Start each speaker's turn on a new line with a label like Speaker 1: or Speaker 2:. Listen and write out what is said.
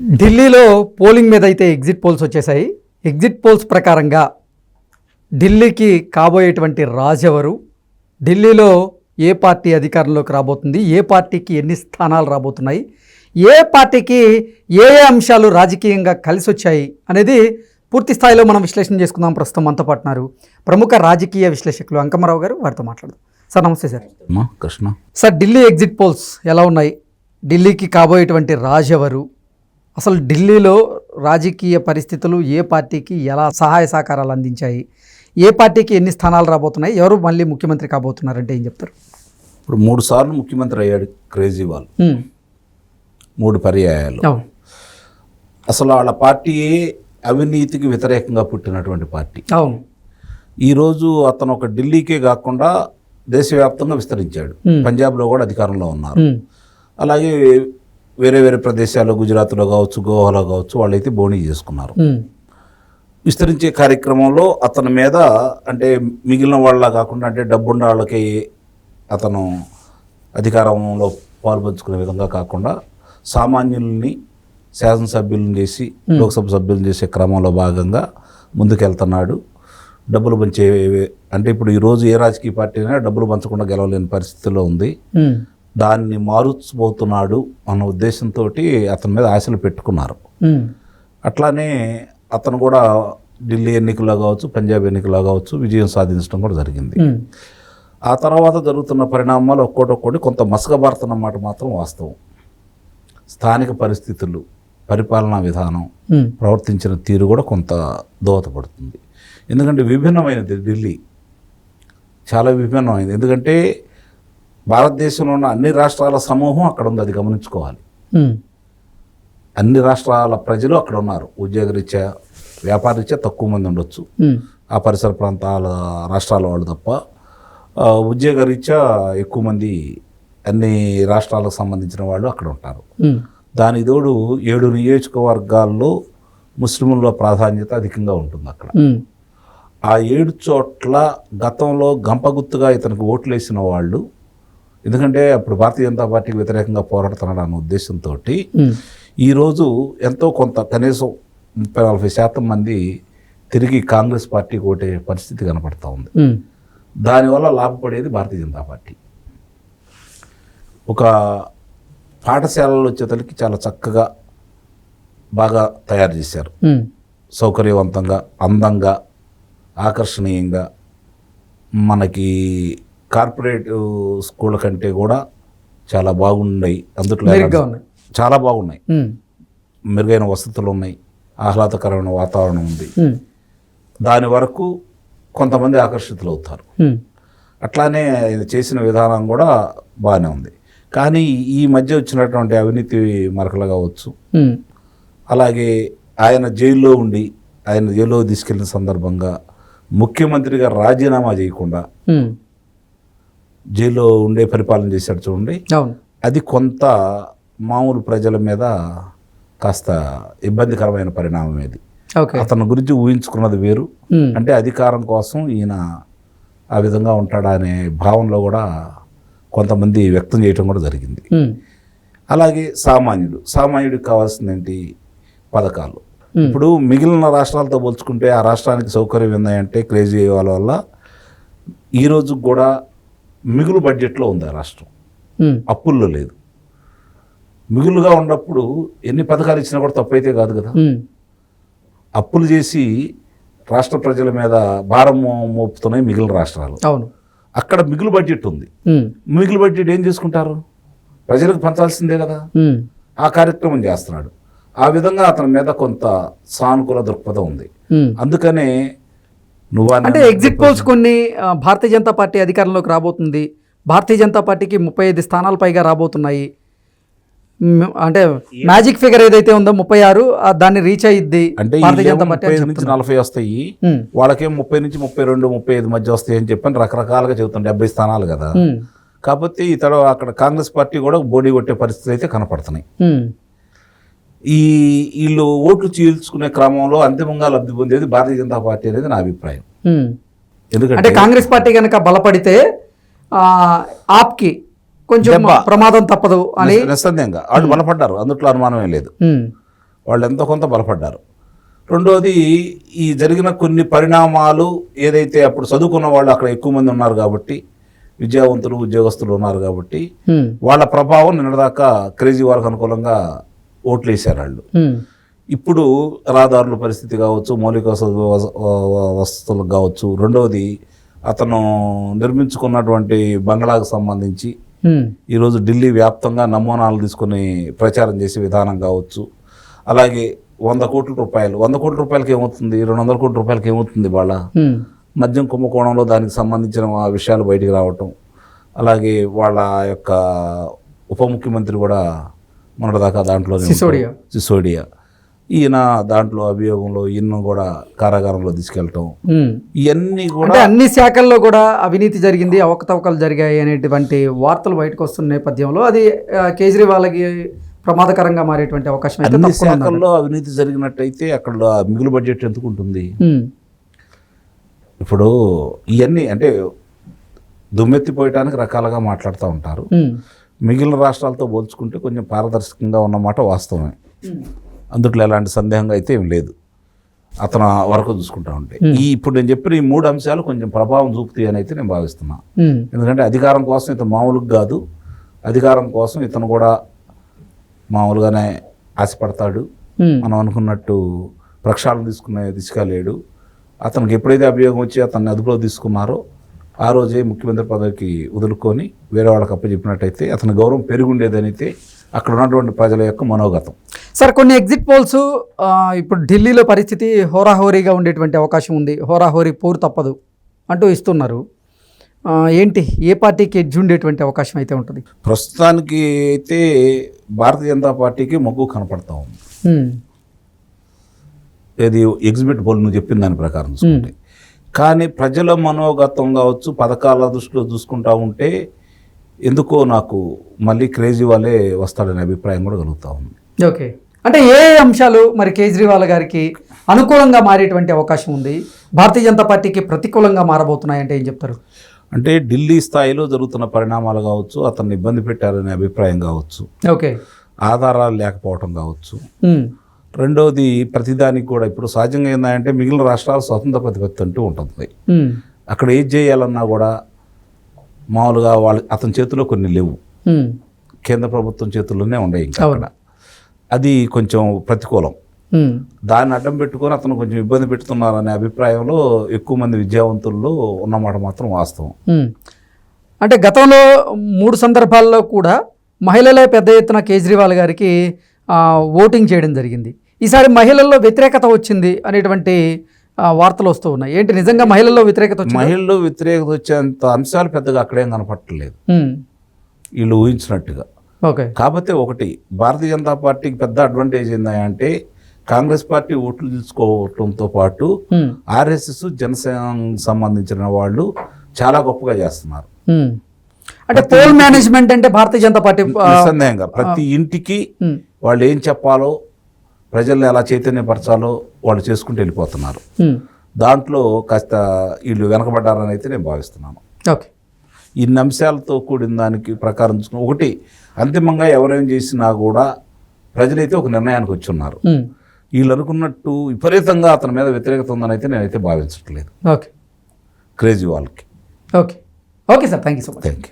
Speaker 1: ఢిల్లీలో పోలింగ్ మీద అయితే ఎగ్జిట్ పోల్స్ వచ్చేసాయి. ఎగ్జిట్ పోల్స్ ప్రకారంగా ఢిల్లీకి కాబోయేటువంటి రాజెవరు ఢిల్లీలో ఏ పార్టీ అధికారంలోకి రాబోతుంది? ఏ పార్టీకి ఎన్ని స్థానాలు రాబోతున్నాయి? ఏ పార్టీకి ఏ ఏ అంశాలు రాజకీయంగా కలిసి వచ్చాయి అనేది పూర్తి స్థాయిలో మనం విశ్లేషణ చేసుకుందాం. ప్రస్తుతం మనతో పాటున్నారు ప్రముఖ రాజకీయ విశ్లేషకులు అంకమరావు గారు. వారితో మాట్లాడదాం. సార్ నమస్తే sir.
Speaker 2: Krishna.
Speaker 1: Sir Delhi exit polls ఎలా ఉన్నాయి? ఢిల్లీకి కాబోయేటువంటి రాజు ఎవరు? అసలు ఢిల్లీలో రాజకీయ పరిస్థితులు ఏ పార్టీకి ఎలా సహాయ సహకారాలు అందించాయి? ఏ పార్టీకి ఎన్ని స్థానాలు రాబోతున్నాయి? ఎవరు మళ్ళీ ముఖ్యమంత్రి కాబోతున్నారంటే ఏం చెప్తారు?
Speaker 2: ఇప్పుడు మూడు సార్లు ముఖ్యమంత్రి అయ్యాడు
Speaker 1: ఉమ్,
Speaker 2: మూడు పర్యాయాలు. అసలు వాళ్ళ పార్టీ అవినీతికి వ్యతిరేకంగా పుట్టినటువంటి పార్టీ?
Speaker 1: అవును.
Speaker 2: ఈరోజు అతను ఒక ఢిల్లీకే కాకుండా దేశవ్యాప్తంగా విస్తరించాడు. పంజాబ్లో కూడా అధికారంలో ఉన్నారు. అలాగే వేరే వేరే ప్రదేశాల్లో గుజరాత్లో కావచ్చు గోవాలో కావచ్చు వాళ్ళైతే బోణీ చేసుకున్నారు. విస్తరించే కార్యక్రమంలో అతని మీద అంటే మిగిలిన వాళ్ళ కాకుండా అంటే డబ్బున్న వాళ్ళకి అతను అధికారంలో పాల్పంచుకునే విధంగా కాకుండా సామాన్యుల్ని శాసనసభ్యులను చేసి లోక్సభ సభ్యులను చేసే క్రమంలో భాగంగా ముందుకెళ్తున్నాడు. డబ్బులు పంచే అంటే ఇప్పుడు ఈరోజు ఏ రాజకీయ పార్టీ అయినా డబ్బులు పంచకుండా గెలవలేని పరిస్థితిలో ఉంది. దాన్ని మారుచబోతున్నాడు అన్న ఉద్దేశంతో అతని మీద ఆశలు పెట్టుకున్నారు. అట్లానే అతను కూడా ఢిల్లీ ఎన్నికల్లో కావచ్చు పంజాబ్ ఎన్నికల్లో కావచ్చు విజయం సాధించడం కూడా జరిగింది. ఆ తర్వాత జరుగుతున్న పరిణామాలు ఒక్కోటి ఒక్కోటి కొంత మసకబారుతున్నమాట మాత్రం వాస్తవం. స్థానిక పరిస్థితులు పరిపాలనా విధానం ప్రవర్తించిన తీరు కూడా కొంత దోహదపడుతుంది. ఎందుకంటే విభిన్నమైనది ఢిల్లీ. చాలా విభిన్నమైనది. ఎందుకంటే భారతదేశంలో ఉన్న అన్ని రాష్ట్రాల సమూహం అక్కడ ఉంది అది గమనించుకోవాలి. అన్ని రాష్ట్రాల ప్రజలు అక్కడ ఉన్నారు. ఉద్యోగరీత్యా వ్యాపారరీత్యా తక్కువ మంది ఉండొచ్చు. ఆ పరిసర ప్రాంతాల రాష్ట్రాల వాళ్ళు తప్ప ఉద్యోగరీత్యా ఎక్కువ మంది అన్ని రాష్ట్రాలకు సంబంధించిన వాళ్ళు అక్కడ ఉంటారు. దానికి తోడు ఏడు నియోజకవర్గాల్లో ముస్లింల ప్రాధాన్యత అధికంగా ఉంటుంది అక్కడ. ఆ ఏడు చోట్ల గతంలో గంపగుత్తుగా ఇతనికి ఓట్లు వేసిన వాళ్ళు ఎందుకంటే అప్పుడు భారతీయ జనతా పార్టీకి వ్యతిరేకంగా పోరాడుతున్నాడు అన్న ఉద్దేశంతో ఈరోజు ఎంతో కొంత కనీసం ముప్పై నలభై శాతం మంది తిరిగి కాంగ్రెస్ పార్టీకి ఓటే పరిస్థితి కనపడతా ఉంది. దానివల్ల లాభపడేది భారతీయ జనతా పార్టీ. ఒక పాఠశాలలు వచ్చేతలకి చాలా చక్కగా బాగా తయారు చేశారు. సౌకర్యవంతంగా అందంగా ఆకర్షణీయంగా మనకి కార్పొరేట్ స్కూళ్ళ కంటే కూడా చాలా బాగున్నాయి. అందుట్లో చాలా బాగున్నాయి. మెరుగైన వసతులు ఉన్నాయి. ఆహ్లాదకరమైన వాతావరణం ఉంది. దాని వరకు కొంతమంది ఆకర్షితులు అవుతారు. అట్లానే ఆయన చేసిన విధానం కూడా బాగానే ఉంది. కానీ ఈ మధ్య వచ్చినటువంటి అవినీతి మరకలు కావచ్చు అలాగే ఆయన జైల్లో ఉండి ఆయన జైల్లో తీసుకెళ్ళిన సందర్భంగా ముఖ్యమంత్రిగా రాజీనామా చేయకుండా జైల్లో ఉండే పరిపాలన చేశాడు చూడండి. అది కొంత మామూలు ప్రజల మీద కాస్త ఇబ్బందికరమైన పరిణామం ఇది. అతని గురించి ఊహించుకున్నది వేరు.
Speaker 1: ఉమ్,
Speaker 2: అంటే అధికారం కోసం ఈయన ఆ విధంగా ఉంటాడా అనే భావనలో కూడా కొంతమంది వ్యక్తం చేయటం కూడా జరిగింది.
Speaker 1: ఉమ్,
Speaker 2: అలాగే సామాన్యుడు. సామాన్యుడికి కావాల్సింది ఏంటి? పథకాలు.
Speaker 1: ఉమ్,
Speaker 2: ఇప్పుడు మిగిలిన రాష్ట్రాలతో పోల్చుకుంటే ఆ రాష్ట్రానికి సౌకర్యం ఏందంటే క్రేజీ వాళ్ళ వల్ల ఈ రోజు కూడా మిగులు బడ్జెట్లో ఉంది ఆ రాష్ట్రం. అప్పుల్లో లేదు. మిగులుగా ఉన్నప్పుడు ఎన్ని పథకాలు ఇచ్చినా కూడా తప్పైతే కాదు కదా. అప్పులు చేసి రాష్ట్ర ప్రజల మీద భారం మోపుతున్నాయి మిగిలిన రాష్ట్రాలు.
Speaker 1: అవును.
Speaker 2: అక్కడ మిగులు బడ్జెట్ ఉంది. మిగులు బడ్జెట్ ఏం చేసుకుంటారు? ప్రజలకు పంచాల్సిందే కదా. ఆ కార్యక్రమం చేస్తున్నాడు. ఆ విధంగా అతని మీద కొంత సానుకూల దృక్పథం ఉంది. అందుకనే నువ్వు
Speaker 1: అంటే ఎగ్జిట్ పోల్స్ కొన్ని భారతీయ జనతా పార్టీ అధికారంలోకి రాబోతుంది. భారతీయ జనతా పార్టీకి ముప్పై ఐదు స్థానాలు పైగా రాబోతున్నాయి. అంటే మ్యాజిక్ ఫిగర్ ఏదైతే ఉందో ముప్పై ఆరు దాన్ని రీచ్ అయ్యిద్ది
Speaker 2: అంటే నుంచి. నలభై వస్తాయి. వాళ్ళకేం ముప్పై నుంచి ముప్పై రెండు ముప్పై ఐదు మధ్య వస్తాయి అని చెప్పని రకరకాలుగా చెబుతాం డెబ్బై స్థానాలు కదా. కాకపోతే ఇతడు అక్కడ కాంగ్రెస్ పార్టీ కూడా బోడీ కొట్టే పరిస్థితులు అయితే కనపడుతున్నాయి. ఈ వీళ్ళు ఓట్లు చీల్చుకునే క్రమంలో అంతిమంగా లబ్ధి పొందేది భారతీయ జనతా పార్టీ అనేది నా అభిప్రాయం. ఎందుకంటే
Speaker 1: కాంగ్రెస్ పార్టీ కనుక బలపడితే ఆప్కి కొంచెం. ప్రమాదం తప్పదు అని
Speaker 2: నిస్సందేహంగా. వాళ్ళు బలపడ్డారు. అందుట్లో అనుమానమే లేదు. వాళ్ళు ఎంతో కొంత బలపడ్డారు. రెండోది ఈ జరిగిన కొన్ని పరిణామాలు ఏదైతే అప్పుడు చదువుకున్న వాళ్ళు అక్కడ ఎక్కువ మంది ఉన్నారు కాబట్టి విద్యావంతులు ఉద్యోగస్తులు ఉన్నారు కాబట్టి వాళ్ళ ప్రభావం నిన్నదాకా క్రేజీ వాళ్ళకు అనుకూలంగా ఓట్లు వేశారు వాళ్ళు ఇప్పుడు రహదారుల పరిస్థితి కావచ్చు మౌలిక వస- వస- వ- వసతులకు కావచ్చు రెండవది అతను నిర్మించుకున్నటువంటి బంగ్లాకు సంబంధించి ఈరోజు ఢిల్లీ వ్యాప్తంగా నమూనాలు తీసుకొని ప్రచారం చేసే విధానం కావచ్చు. అలాగే వంద కోట్ల రూపాయలు వంద కోట్ల రూపాయలకి ఏమవుతుంది? రెండు వందల కోట్ల రూపాయలకి ఏమవుతుంది వాళ్ళ మద్యం కుంభకోణంలో దానికి సంబంధించిన విషయాలు బయటికి రావటం అలాగే వాళ్ళ యొక్క ఉప ముఖ్యమంత్రి కూడా మొన్నటిదాకా దాంట్లో
Speaker 1: సిసోడియా.
Speaker 2: సిసోడియా ఈయన దాంట్లో అభియోగంలో ఈయన కూడా కారాగారంలో తీసుకెళ్ళటం. ఇవన్నీ కూడా
Speaker 1: అన్ని శాఖల్లో కూడా అవినీతి జరిగింది అవకతవకలు జరిగాయి అనేటువంటి వార్తలు బయటకు వస్తున్న నేపథ్యంలో అది కేజ్రీవాల్కి ప్రమాదకరంగా మారేటువంటి అవకాశం
Speaker 2: అన్ని. శాఖల్లో అవినీతి జరిగినట్టయితే అక్కడ మిగులు బడ్జెట్ ఎందుకు ఉంటుంది ఇప్పుడు ఇవన్నీ అంటే దుమ్మెత్తిపోయటానికి రకాలుగా మాట్లాడుతూ ఉంటారు మిగిలిన రాష్ట్రాలతో పోల్చుకుంటే కొంచెం పారదర్శకంగా ఉన్నమాట వాస్తవమే. అందుట్లో ఎలాంటి సందేహంగా అయితే ఏం లేదు. అతను వరకు చూసుకుంటా ఉంటే. ఈ ఇప్పుడు నేను చెప్పిన ఈ మూడు అంశాలు కొంచెం ప్రభావం చూపుతాయి అని అయితే నేను భావిస్తున్నా. ఎందుకంటే అధికారం కోసం ఇతను మామూలుగా కాదు. అధికారం కోసం ఇతను కూడా మామూలుగానే ఆశపడతాడు. మనం అనుకున్నట్టు ప్రక్షాళన తీసుకునే దిశగా లేడు. అతనికి ఎప్పుడైతే అభియోగం వచ్చి అతన్ని అదుపులో తీసుకున్నారో ఆ రోజే ముఖ్యమంత్రి పదవికి వదులుకొని వేరే వాళ్ళకి అప్పచెప్పినట్టయితే అతని గౌరవం పెరుగుండేదనైతే అక్కడ ఉన్నటువంటి ప్రజల యొక్క మనోగతం.
Speaker 1: సార్ కొన్ని ఎగ్జిట్ పోల్స్ ఇప్పుడు ఢిల్లీలో పరిస్థితి హోరాహోరీగా ఉండేటువంటి అవకాశం ఉంది. హోరాహోరీ పోరు తప్పదు అంటూ ఇస్తున్నారు. ఏంటి? ఏ పార్టీకి ఎడ్జ్ ఉండేటువంటి అవకాశం అయితే ఉంటుంది?
Speaker 2: ప్రస్తుతానికి అయితే భారతీయ జనతా పార్టీకి మొగ్గు కనపడతా ఉంది. ఏది ఎగ్జిబిట్ పోల్ నువ్వు చెప్పిన దాని ప్రకారం చూసుకుంటే. కానీ ప్రజల మనోగతం కావచ్చు పథకాల దృష్టిలో చూసుకుంటా ఉంటే ఎందుకో నాకు మళ్ళీ క్రేజీ వాళ్ళే వస్తాడనే అభిప్రాయం కూడా కలుగుతా ఉంది.
Speaker 1: ఓకే. అంటే ఏ అంశాలు మరి కేజ్రీవాల్ గారికి అనుకూలంగా మారేటువంటి అవకాశం ఉంది? భారతీయ జనతా పార్టీకి ప్రతికూలంగా మారబోతున్నాయంటే ఏం చెప్తారు?
Speaker 2: అంటే ఢిల్లీ స్థాయిలో జరుగుతున్న పరిణామాలు కావచ్చు అతన్ని ఇబ్బంది పెట్టారనే అభిప్రాయం కావచ్చు
Speaker 1: ఓకే.
Speaker 2: ఆధారాలు లేకపోవటం కావచ్చు రెండవది ప్రతిదానికి కూడా ఇప్పుడు సహజంగా ఏంటంటే మిగిలిన రాష్ట్రాలు స్వతంత్ర ప్రతిపత్తి అంటూ ఉంటుంది. అక్కడ ఏది చేయాలన్నా కూడా మామూలుగా వాళ్ళ అతని చేతిలో కొన్ని లేవు. కేంద్ర ప్రభుత్వం చేతుల్లోనే ఉన్నాయి ఇంకా. అక్కడ. అది కొంచెం ప్రతికూలం. దాన్ని అడ్డం పెట్టుకొని అతను కొంచెం ఇబ్బంది పెడుతున్నారనే అభిప్రాయంలో ఎక్కువ మంది విద్యావంతుల్లో ఉన్నమాట మాత్రం వాస్తవం.
Speaker 1: అంటే గతంలో మూడు సందర్భాల్లో కూడా మహిళలే పెద్ద ఎత్తున కేజ్రీవాల్ గారికి ఓటింగ్ చేయడం జరిగింది. ఈసారి మహిళల్లో వ్యతిరేకత వచ్చింది అనేటువంటి వార్తలు వస్తూ ఉన్నాయి. ఏంటి నిజంగా మహిళల్లో వ్యతిరేకత వచ్చింది?
Speaker 2: మహిళలు వ్యతిరేకత వచ్చేంత అంశాలు పెద్దగా అక్కడేం కనపట్టలేదు వీళ్ళు ఊహించినట్టుగా.
Speaker 1: ఓకే.
Speaker 2: కాకపోతే ఒకటి భారతీయ జనతా పార్టీకి పెద్ద అడ్వాంటేజ్ ఏంటంటే కాంగ్రెస్ పార్టీ ఓట్లు తీసుకోవటంతో పాటు ఆర్ఎస్ఎస్ జనసేన సంబంధించిన వాళ్ళు చాలా గొప్పగా చేస్తున్నారు.
Speaker 1: అంటే పోల్ మేనేజ్మెంట్ అంటే భారతీయ జనతా పార్టీ ఆ,
Speaker 2: నిస్సందేహంగా ప్రతి ఇంటికి వాళ్ళు ఏం చెప్పాలో ప్రజల్ని ఎలా చైతన్యపరచాలో వాళ్ళు చేసుకుంటూ వెళ్ళిపోతున్నారు. దాంట్లో కాస్త వీళ్ళు వెనకబడ్డారని అయితే నేను భావిస్తున్నాను.
Speaker 1: ఓకే.
Speaker 2: ఇన్ని అంశాలతో కూడిన దానికి ప్రకారం ఒకటి అంతిమంగా ఎవరేం చేసినా కూడా ప్రజలైతే ఒక నిర్ణయానికి వచ్చి ఉన్నారు వీళ్ళు అనుకున్నట్టు విపరీతంగా అతని మీద వ్యతిరేకత ఉందని అయితే నేనైతే భావించట్లేదు.
Speaker 1: ఓకే.
Speaker 2: క్రేజీ వాళ్ళకి.
Speaker 1: Okay. Okay sir. Thank you so much.
Speaker 2: Thank you